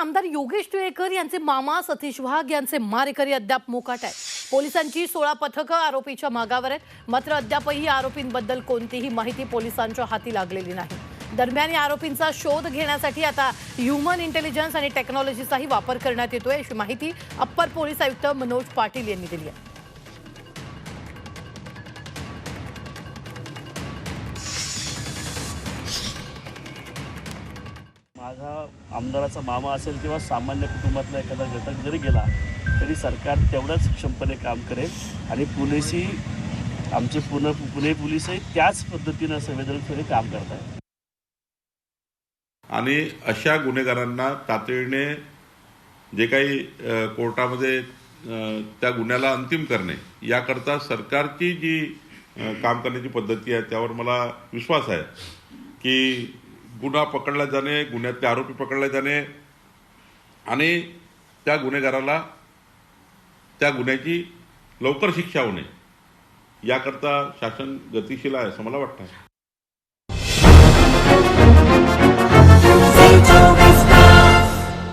आमदार योगेश टिळेकर यांचे मामा सतीश वाघ यांचे मारेकरी अद्याप मोकाट आहे पोलिसांची सोळा पथकं आरोपीच्या मागावर आहेत. मात्र अद्यापही आरोपींबद्दल कोणतीही माहिती पोलिसांच्या हाती लागलेली नाही. दरम्यान या आरोपींचा शोध घेण्यासाठी आता ह्युमन इंटेलिजन्स आणि टेक्नॉलॉजीचाही वापर करण्यात येतोय अशी माहिती अप्पर पोलीस आयुक्त मनोज पाटील यांनी दिली आहे. माझा आमदाराचा मामा असेल किंवा सामान्य कुटुंबातला एखादा घटक जरी गेला तरी सरकार तेवढ्याच क्षमपणे काम करेल. आणि पुणेशी आमचे पुणे पुणे पोलीसही त्याच पद्धतीनं संवेदनशील काम करत आहेत. आणि अशा गुन्हेगारांना तातडीने जे काही कोर्टामध्ये त्या गुन्ह्याला अंतिम करणे याकरता सरकारची जी काम करण्याची पद्धती आहे त्यावर मला विश्वास आहे की गुन्हा पकडला जाणे गुन्ह्यातले आरोपी पकडले जाणे आणि त्या गुन्हेगाराला त्या गुन्ह्याची लवकर शिक्षा होणे याकरता शासन गतिशील आहे असं मला वाटतं